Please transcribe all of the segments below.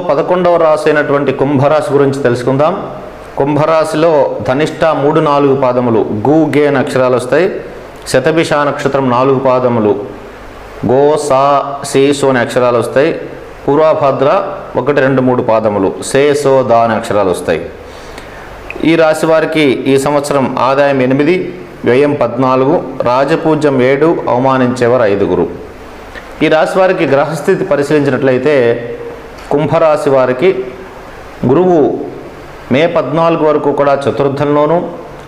పదకొండవ రాశి అయినటువంటి కుంభరాశి గురించి తెలుసుకుందాం. కుంభరాశిలో ధనిష్ట మూడు నాలుగు పాదములు గు గే అనే అక్షరాలు వస్తాయి. శతభిష నక్షత్రం నాలుగు పాదములు గో సా సే సో అనే అక్షరాలు వస్తాయి. పూర్వభద్ర ఒకటి రెండు మూడు పాదములు సే సో దా అనే అక్షరాలు వస్తాయి. ఈ రాశి వారికి ఈ సంవత్సరం ఆదాయం ఎనిమిది వ్యయం పద్నాలుగు రాజపూజ్యం ఏడు అవమానించేవారు ఐదుగురు. ఈ రాశి వారికి గ్రహస్థితి పరిశీలించినట్లయితే కుంభరాశి వారికి గురువు మే పద్నాలుగు వరకు కూడా చతుర్థంలోనూ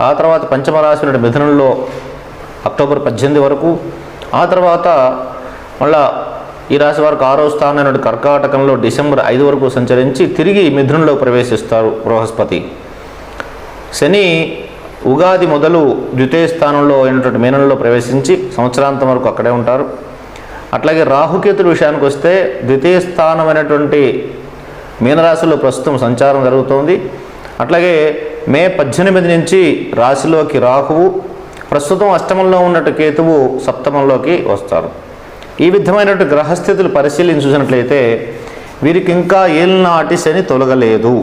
ఆ తర్వాత పంచమరాశి నుండి మిథునంలో అక్టోబర్ పద్దెనిమిది వరకు ఆ తర్వాత మళ్ళా ఈ రాశి వారికి ఆరో స్థానం నుండి కర్కాటకంలో డిసెంబర్ ఐదు వరకు సంచరించి తిరిగి మిథునంలో ప్రవేశిస్తారు బృహస్పతి. శని ఉగాది మొదలు ద్వితీయ స్థానంలో అయినటువంటి మీనంలో ప్రవేశించి సంవత్సరాంతం వరకు అక్కడే ఉంటారు. అట్లాగే రాహుకేతుల విషయానికి వస్తే ద్వితీయ స్థానమైనటువంటి మీనరాశిలో ప్రస్తుతం సంచారం జరుగుతోంది. అట్లాగే మే పద్దెనిమిది నుంచి రాశిలోకి రాహువు ప్రస్తుతం అష్టమంలో ఉన్నట్టు కేతువు సప్తమంలోకి వస్తారు. ఈ విధమైనటువంటి గ్రహస్థితులు పరిశీలించి చూసినట్లయితే వీరికి ఇంకా ఏలినాటి శని తొలగలేదు.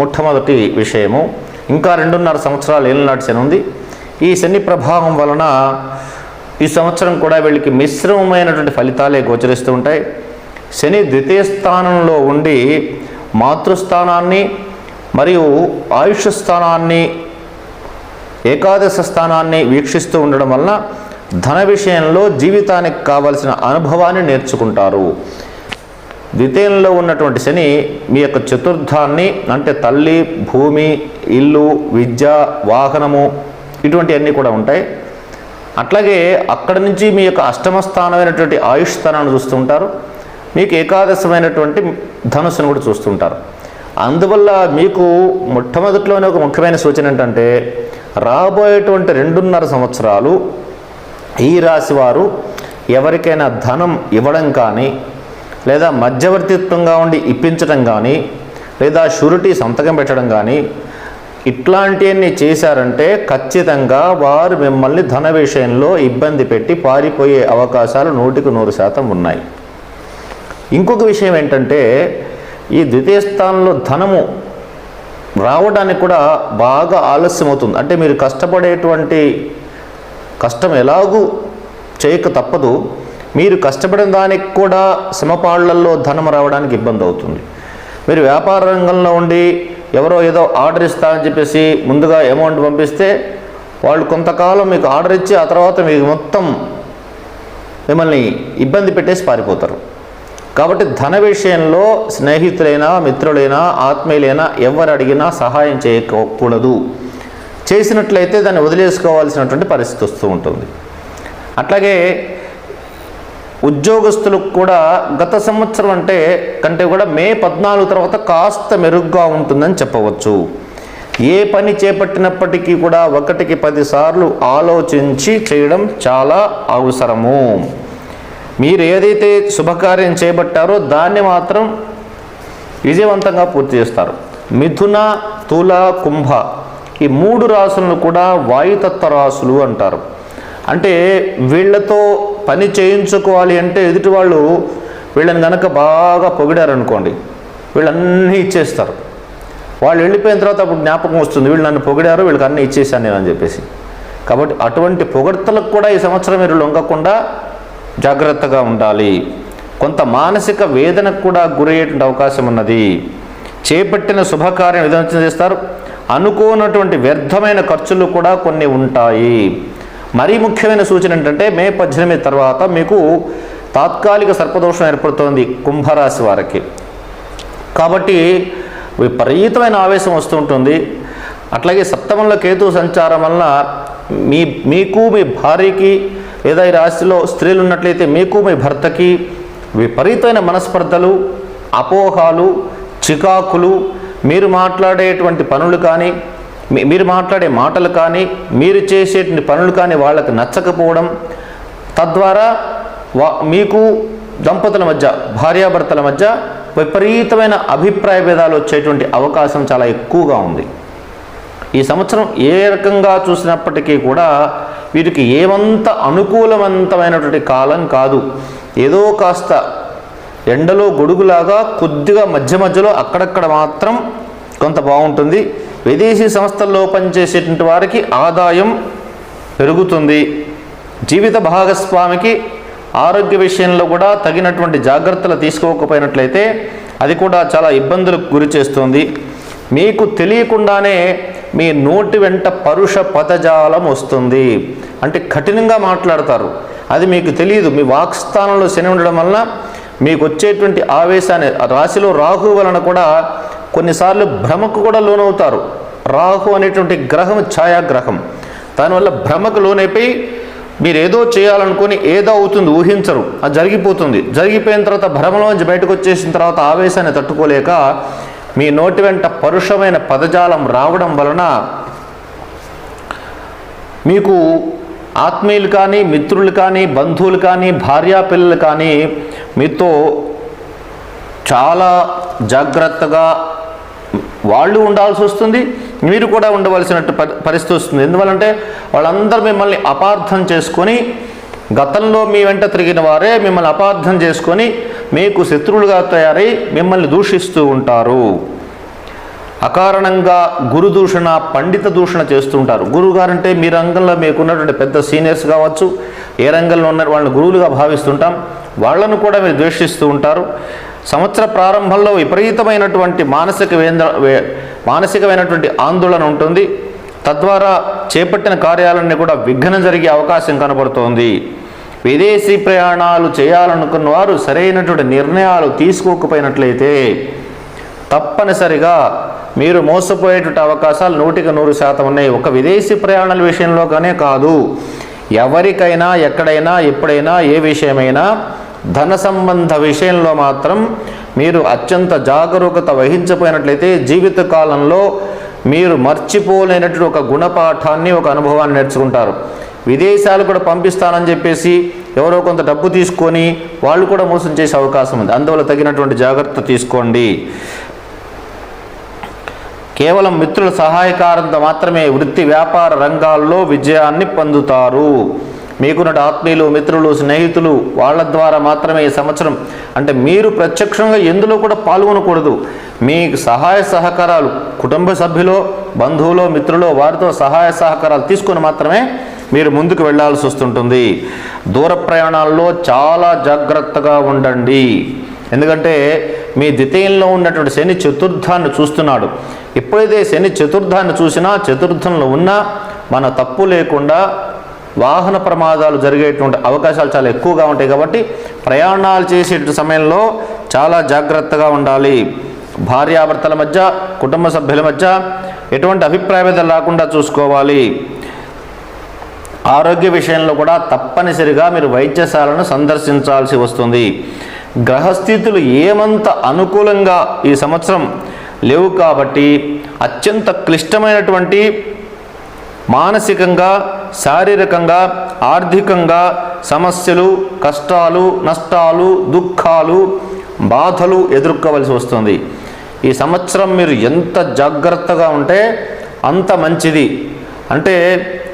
మొట్టమొదటి విషయము. ఇంకా రెండున్నర సంవత్సరాలు ఏలినాటి శని ఉంది. ఈ శని ప్రభావం వలన ఈ సంవత్సరం కూడా వీళ్ళకి మిశ్రమమైనటువంటి ఫలితాలే గోచరిస్తూ ఉంటాయి. శని ద్వితీయ స్థానంలో ఉండి మాతృస్థానాన్ని మరియు ఆయుష్ స్థానాన్ని ఏకాదశ స్థానాన్ని వీక్షిస్తూ ఉండడం వలన ధన విషయంలో జీవితానికి కావలసిన అనుభవాన్ని నేర్చుకుంటారు. ద్వితీయంలో ఉన్నటువంటి శని మీ యొక్క చతుర్థాన్ని అంటే తల్లి భూమి ఇల్లు విద్య వాహనము ఇటువంటివన్నీ కూడా ఉంటాయి. అట్లాగే అక్కడి నుంచి మీ యొక్క అష్టమ స్థానమైనటువంటి ఆయుష్ స్థానాన్ని చూస్తుంటారు. మీకు ఏకాదశమైనటువంటి ధనుసును కూడా చూస్తుంటారు. అందువల్ల మీకు మొట్టమొదటిలోనే ఒక ముఖ్యమైన సూచన ఏంటంటే రాబోయేటువంటి రెండున్నర సంవత్సరాలు ఈ రాశి వారు ఎవరికైనా ధనం ఇవ్వడం కానీ లేదా మధ్యవర్తిత్వంగా ఉండి ఇప్పించడం కానీ లేదా షూరిటీ సంతకం పెట్టడం కానీ ఇట్లాంటివన్నీ చేశారంటే ఖచ్చితంగా వారు మిమ్మల్ని ధన విషయంలో ఇబ్బంది పెట్టి పారిపోయే అవకాశాలు నూటికి నూరు శాతం ఉన్నాయి. ఇంకొక విషయం ఏంటంటే ఈ ద్వితీయ స్థానంలో ధనము రావడానికి కూడా బాగా ఆలస్యమవుతుంది. అంటే మీరు కష్టపడేటువంటి కష్టం ఎలాగూ చేయక తప్పదు. మీరు కష్టపడిన దానికి కూడా శ్రమపాళ్ళలో ధనం రావడానికి ఇబ్బంది అవుతుంది. మీరు వ్యాపార రంగంలో ఉండి ఎవరో ఏదో ఆర్డర్ ఇస్తా అని చెప్పేసి ముందుగా అమౌంట్ పంపిస్తే వాళ్ళు కొంతకాలం మీకు ఆర్డర్ ఇచ్చి ఆ తర్వాత మీకు మొత్తం మిమ్మల్ని ఇబ్బంది పెట్టేసి పారిపోతారు. కాబట్టి ధన విషయంలో స్నేహితులైనా మిత్రులైనా ఆత్మీయులైనా ఎవరు అడిగినా సహాయం చేయకూడదు. చేసినట్లయితే దాన్ని వదిలేసుకోవాల్సినటువంటి పరిస్థితి వస్తూ ఉంటుంది. అట్లాగే ఉద్యోగస్తులకు కూడా గత సంవత్సరం అంటే కంటే కూడా మే పద్నాలుగు తర్వాత కాస్త మెరుగ్గా ఉంటుందని చెప్పవచ్చు. ఏ పని చేపట్టినప్పటికీ కూడా ఒకటికి పదిసార్లు ఆలోచించి చేయడం చాలా అవసరము. మీరు ఏదైతే శుభకార్యం చేపట్టారో దాన్ని మాత్రం విజయవంతంగా పూర్తి చేస్తారు. మిథున తుల కుంభ ఈ మూడు రాసులను కూడా వాయుతత్వ రాసులు అంటారు. అంటే వీళ్ళతో పని చేయించుకోవాలి అంటే ఎదుటి వాళ్ళు వీళ్ళని కనుక బాగా పొగిడారనుకోండి వీళ్ళన్నీ ఇచ్చేస్తారు. వాళ్ళు వెళ్ళిపోయిన తర్వాత అప్పుడు జ్ఞాపకం వస్తుంది వీళ్ళు నన్ను పొగిడారు వీళ్ళకి అన్నీ ఇచ్చేసాను నేను అని చెప్పేసి. కాబట్టి అటువంటి పొగడ్తలకు కూడా ఈ సంవత్సరం మీరు లొంగకుండా జాగ్రత్తగా ఉండాలి. కొంత మానసిక వేదనకు కూడా గురయ్యేటువంటి అవకాశం ఉన్నది. చేపట్టిన శుభకార్యం విధానం చేస్తారు అనుకోనటువంటి వ్యర్థమైన ఖర్చులు కూడా కొన్ని ఉంటాయి. మరీ ముఖ్యమైన సూచన ఏంటంటే మే పద్దెనిమిది తర్వాత మీకు తాత్కాలిక సర్పదోషం ఏర్పడుతోంది కుంభరాశి వారికి. కాబట్టి విపరీతమైన ఆవేశం వస్తుంటుంది అట్లాగే సప్తమంలో కేతు సంచారం వలన మీ మీకు మీ భార్యకి లేదా ఈ రాశిలో స్త్రీలు ఉన్నట్లయితే మీకు మీ భర్తకి విపరీతమైన మనస్పర్ధలు అపోహాలు చికాకులు మీరు మాట్లాడేటువంటి పనులు కానీ మీరు మాట్లాడే మాటలు కానీ మీరు చేసేటువంటి పనులు కానీ వాళ్ళకి నచ్చకపోవడం తద్వారా వా మీకు దంపతుల మధ్య భార్యాభర్తల మధ్య విపరీతమైన అభిప్రాయ భేదాలు వచ్చేటువంటి అవకాశం చాలా ఎక్కువగా ఉంది. ఈ సంవత్సరం ఏ రకంగా చూసినప్పటికీ కూడా వీరికి ఏమంత అనుకూలవంతమైనటువంటి కాలం కాదు. ఏదో కాస్త ఎండలో గొడుగులాగా కొద్దిగా మధ్య మధ్యలో అక్కడక్కడ మాత్రం కొంత బాగుంటుంది. విదేశీ సంస్థల్లో పనిచేసేటువంటి వారికి ఆదాయం పెరుగుతుంది. జీవిత భాగస్వామికి ఆరోగ్య విషయంలో కూడా తగినటువంటి జాగ్రత్తలు తీసుకోకపోయినట్లయితే అది కూడా చాలా ఇబ్బందులకు గురి చేస్తుంది. మీకు తెలియకుండానే మీ నోటి వెంట పరుష పదజాలం వస్తుంది. అంటే కఠినంగా మాట్లాడతారు. అది మీకు తెలియదు. మీ వాక్స్థానంలో శని ఉండడం వలన మీకు వచ్చేటువంటి ఆవేశాన్ని రాశిలో రాహు వలన కూడా కొన్నిసార్లు భ్రమకు కూడా లోనవుతారు. రాహు అనేటువంటి గ్రహం ఛాయాగ్రహం. దానివల్ల భ్రమకు లోనైపోయి మీరు ఏదో చేయాలనుకుని ఏదో అవుతుంది ఊహించరు. అది జరిగిపోతుంది. జరిగిపోయిన తర్వాత భ్రమలోంచి బయటకు వచ్చేసిన తర్వాత ఆవేశాన్ని తట్టుకోలేక మీ నోటి వెంట పరుషమైన పదజాలం రావడం వలన మీకు ఆత్మీయులు కానీ మిత్రులు కానీ బంధువులు కానీ భార్యా పిల్లలు కానీ మీతో చాలా జాగ్రత్తగా వాళ్ళు ఉండాల్సి వస్తుంది మీరు కూడా ఉండవలసినట్టు పరి- పరిస్థితి వస్తుంది. ఎందువల్లంటే వాళ్ళందరూ మిమ్మల్ని అపార్థం చేసుకొని గతంలో మీ వెంట తిరిగిన వారే మిమ్మల్ని అపార్థం చేసుకొని మీకు శత్రువులుగా తయారై మిమ్మల్ని దూషిస్తూ ఉంటారు. అకారణంగా గురు దూషణ పండిత దూషణ చేస్తుంటారు గురువు గారంటే మీ రంగంలో మీకున్నటువంటి పెద్ద సీనియర్స్ కావచ్చు ఏ రంగంలో ఉన్న వాళ్ళని గురువులుగా భావిస్తుంటాం. వాళ్ళను కూడా మీరు ద్వేషిస్తూ ఉంటారు. సంవత్సర ప్రారంభంలో విపరీతమైనటువంటి మానసిక వేంద్ర మానసికమైనటువంటి ఆందోళన ఉంటుంది. తద్వారా చేపట్టిన కార్యాలన్నీ కూడా విఘ్నం జరిగే అవకాశం కనబడుతోంది. విదేశీ ప్రయాణాలు చేయాలనుకున్న వారు సరైనటువంటి నిర్ణయాలు తీసుకోకపోయినట్లయితే తప్పనిసరిగా మీరు మోసపోయేటువంటి అవకాశాలు నూటికి నూరు శాతం ఉన్నాయి. ఒక విదేశీ ప్రయాణాల విషయంలోగానే కాదు. ఎవరికైనా ఎక్కడైనా ఎప్పుడైనా ఏ విషయమైనా ధన సంబంధ విషయంలో మాత్రం మీరు అత్యంత జాగరూకత వహించపోయినట్లయితే జీవిత కాలంలో మీరు మర్చిపోలేనటువంటి ఒక గుణపాఠాన్ని ఒక అనుభవాన్ని నేర్చుకుంటారు. విదేశాలు కూడా పంపిస్తానని చెప్పేసి ఎవరో కొంత డబ్బు తీసుకొని వాళ్ళు కూడా మోసం చేసే అవకాశం ఉంది. అందువల్ల తగినటువంటి జాగ్రత్త తీసుకోండి. కేవలం మిత్రుల సహాయకారంతో మాత్రమే వృత్తి వ్యాపార రంగాల్లో విజయాన్ని పొందుతారు. మీకున్నటు ఆత్మీయులు మిత్రులు స్నేహితులు వాళ్ళ ద్వారా మాత్రమే ఈ సంవత్సరం. అంటే మీరు ప్రత్యక్షంగా ఎందులో కూడా పాల్గొనకూడదు. మీ సహాయ సహకారాలు కుటుంబ సభ్యులో బంధువులో మిత్రులో వారితో సహాయ సహకారాలు తీసుకొని మాత్రమే మీరు ముందుకు వెళ్ళాల్సి వస్తుంటుంది. దూర ప్రయాణాల్లో చాలా జాగ్రత్తగా ఉండండి. ఎందుకంటే మీ ద్వితీయంలో ఉన్నటువంటి శని చతుర్థాన్ని చూస్తున్నాడు. ఎప్పుడైతే శని చతుర్థాన్ని చూసినా చతుర్థంలో ఉన్నా మన తప్పు లేకుండా వాహన ప్రమాదాలు జరిగేటువంటి అవకాశాలు చాలా ఎక్కువగా ఉంటాయి కాబట్టి ప్రయాణాలు చేసే సమయంలో చాలా జాగ్రత్తగా ఉండాలి. భార్యాభర్తల మధ్య కుటుంబ సభ్యుల మధ్య ఎటువంటి అభిప్రాయ రాకుండా చూసుకోవాలి. ఆరోగ్య విషయంలో కూడా తప్పనిసరిగా మీరు వైద్యశాలను సందర్శించాల్సి వస్తుంది. గ్రహస్థితులు ఏమంత అనుకూలంగా ఈ సంవత్సరం లేవు కాబట్టి అత్యంత క్లిష్టమైనటువంటి మానసికంగా శారీరకంగా ఆర్థికంగా సమస్యలు కష్టాలు నష్టాలు దుఃఖాలు బాధలు ఎదుర్కోవలసి వస్తుంది. ఈ సంవత్సరం మీరు ఎంత జాగ్రత్తగా ఉంటే అంత మంచిది. అంటే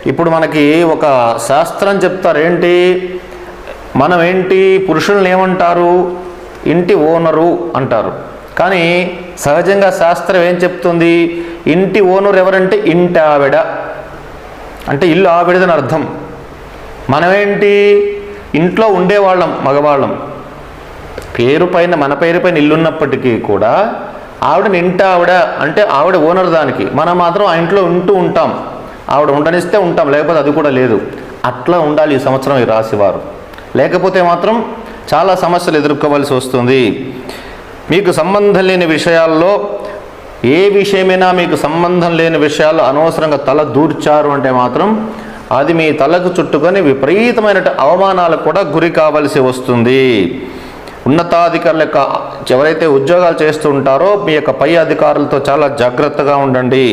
ఇప్పుడు మనకి ఒక శాస్త్రం చెప్తారేంటి మనం ఏంటి? పురుషులను ఏమంటారు? ఇంటి ఓనరు అంటారు. కానీ సహజంగా శాస్త్రం ఏం చెప్తుంది? ఇంటి ఓనర్ ఎవరంటే ఇంటి ఆవిడ అంటే ఇల్లు ఆవిడదని అర్థం. మనమేంటి? ఇంట్లో ఉండేవాళ్ళం మగవాళ్ళం. పేరు పైన మన పేరు పైన ఇల్లున్నప్పటికీ కూడా ఆవిడని ఇంటి ఆవిడ అంటే ఆవిడ ఓనర్ దానికి. మనం మాత్రం ఆ ఇంట్లో ఉంటూ ఉంటాం. ఆవిడ ఉండనిస్తే ఉంటాం లేకపోతే అది కూడా లేదు. అట్లా ఉండాలి ఈ సంవత్సరం ఈ రాశివారు. లేకపోతే మాత్రం చాలా సమస్యలు ఎదుర్కోవాల్సి వస్తుంది. మీకు సంబంధం లేని విషయాల్లో ఏ విషయమైనా మీకు సంబంధం లేని విషయాలు అనవసరంగా తల దూర్చారు అంటే మాత్రం అది మీ తలకు చుట్టుకొని విపరీతమైన అవమానాలకు కూడా గురి కావలసి వస్తుంది. ఉన్నతాధికారుల యొక్క ఎవరైతే ఉద్యోగాలు చేస్తూ ఉంటారో మీ యొక్క పై అధికారులతో చాలా జాగ్రత్తగా ఉండండి.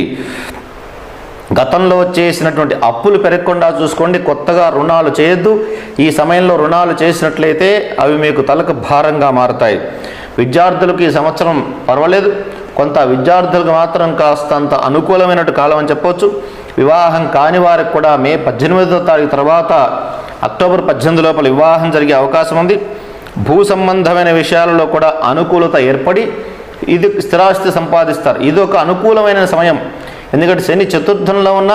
గతంలో చేసినటువంటి అప్పులు పెరగకుండా చూసుకోండి. కొత్తగా రుణాలు చేయొద్దు. ఈ సమయంలో రుణాలు చేసినట్లయితే అవి మీకు తలకు భారంగా మారుతాయి. విద్యార్థులకు ఈ సంవత్సరం పర్వాలేదు. కొంత విద్యార్థులకు మాత్రం కాస్తంత అనుకూలమైనట్టు కాలం అని చెప్పవచ్చు వివాహం కాని వారికి కూడా మే పద్దెనిమిదో తారీఖు తర్వాత అక్టోబర్ పద్దెనిమిది లోపల వివాహం జరిగే అవకాశం ఉంది. భూ సంబంధమైన విషయాలలో కూడా అనుకూలత ఏర్పడి ఇది స్థిరాస్తి సంపాదిస్తారు. ఇది ఒక అనుకూలమైన సమయం. ఎందుకంటే శని చతుర్థంలో ఉన్న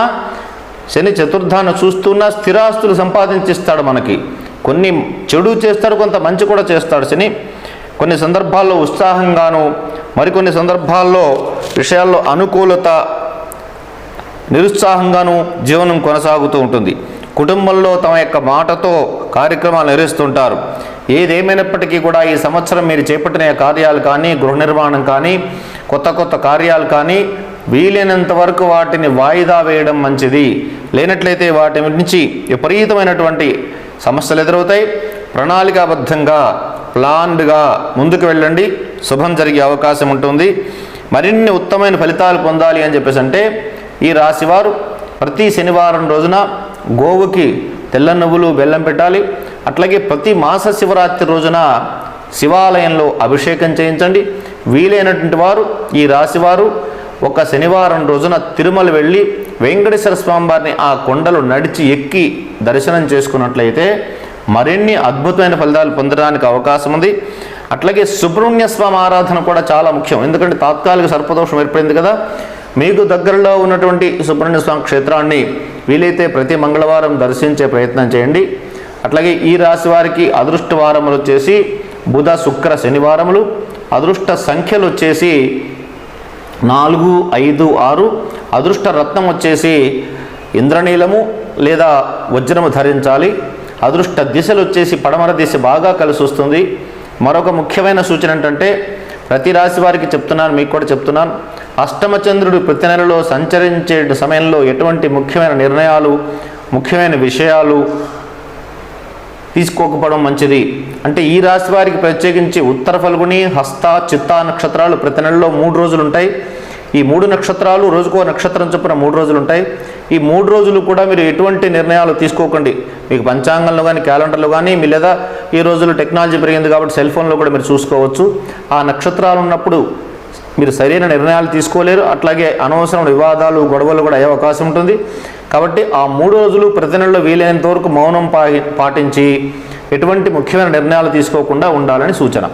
శని చతుర్థాన్ని చూస్తున్నా స్థిరాస్తులు సంపాదించిస్తాడు మనకి. కొన్ని చెడు చేస్తాడు కొంత మంచి కూడా చేస్తాడు శని. కొన్ని సందర్భాల్లో ఉత్సాహంగాను మరికొన్ని సందర్భాల్లో విషయాల్లో అనుకూలత నిరుత్సాహంగాను జీవనం కొనసాగుతూ ఉంటుంది. కుటుంబంలో తమ యొక్క మాటతో కార్యక్రమాలు నిర్వహిస్తుంటారు. ఏదేమైనప్పటికీ కూడా ఈ సంవత్సరం మీరు చేపట్టిన కార్యాలు కానీ గృహ నిర్మాణం కానీ కొత్త కొత్త కార్యాలు కానీ వీలైనంత వరకు వాటిని వాయిదా వేయడం మంచిది. లేనట్లయితే వాటి నుంచి విపరీతమైనటువంటి సమస్యలు ఎదురవుతాయి. ప్రణాళికాబద్ధంగా ప్లాన్డ్గా ముందుకు వెళ్ళండి. శుభం జరిగే అవకాశం ఉంటుంది. మరిన్ని ఉత్తమైన ఫలితాలు పొందాలి అని చెప్పేసి అంటే ఈ రాశివారు ప్రతి శనివారం రోజున గోవుకి తెల్ల నువ్వులు బెల్లం పెట్టాలి. అట్లాగే ప్రతి మాస శివరాత్రి రోజున శివాలయంలో అభిషేకం చేయించండి. వీలైనటువంటి వారు ఈ రాశివారు ఒక శనివారం రోజున తిరుమల వెళ్ళి వెంకటేశ్వర స్వామివారిని ఆ కొండలు నడిచి ఎక్కి దర్శనం చేసుకున్నట్లయితే మరిన్ని అద్భుతమైన ఫలితాలు పొందడానికి అవకాశం ఉంది. అట్లాగే సుబ్రహ్మణ్య స్వామి ఆరాధన కూడా చాలా ముఖ్యం. ఎందుకంటే తాత్కాలిక సర్పదోషం ఏర్పడింది కదా. మీకు దగ్గరలో ఉన్నటువంటి సుబ్రహ్మణ్య స్వామి క్షేత్రాన్ని వీలైతే ప్రతి మంగళవారం దర్శించే ప్రయత్నం చేయండి. అట్లాగే ఈ రాశి వారికి అదృష్ట వారములు వచ్చేసి బుధ శుక్ర శనివారములు అదృష్ట సంఖ్యలు వచ్చేసి నాలుగు ఐదు ఆరు. అదృష్ట రత్నం వచ్చేసి ఇంద్రనీలము లేదా వజ్రము ధరించాలి. అదృష్ట దిశలు వచ్చేసి పడమర దిశ బాగా కలిసి వస్తుంది. మరొక ముఖ్యమైన సూచన ఏంటంటే ప్రతి రాశి వారికి చెప్తున్నాను మీకు కూడా చెప్తున్నాను అష్టమచంద్రుడు ప్రతి నెలలో సంచరించే సమయంలో ఎటువంటి ముఖ్యమైన నిర్ణయాలు ముఖ్యమైన విషయాలు తీసుకోకపోవడం మంచిది. అంటే ఈ రాశి వారికి ప్రత్యేకించి ఉత్తర ఫల్గుని హస్త చిత్తా నక్షత్రాలు ప్రతి నెలలో మూడు రోజులు ఉంటాయి. ఈ మూడు నక్షత్రాలు రోజుకో నక్షత్రం చొప్పున మూడు రోజులు ఉంటాయి ఈ మూడు రోజులు కూడా మీరు ఎటువంటి నిర్ణయాలు తీసుకోకండి. మీకు పంచాంగంలో కానీ క్యాలెండర్లో కానీ మీ లేదా ఈ రోజుల్లో టెక్నాలజీ పెరిగింది కాబట్టి సెల్ ఫోన్లో కూడా మీరు చూసుకోవచ్చు. ఆ నక్షత్రాలు ఉన్నప్పుడు మీరు సరైన నిర్ణయాలు తీసుకోలేరు. అట్లాగే అనవసరం వివాదాలు గొడవలు కూడా అయ్యే అవకాశం ఉంటుంది. కాబట్టి ఆ మూడు రోజులు ప్రతి నెలలో వీలైనంత వరకు మౌనం పాటించి ఎటువంటి ముఖ్యమైన నిర్ణయాలు తీసుకోకుండా ఉండాలని సూచన.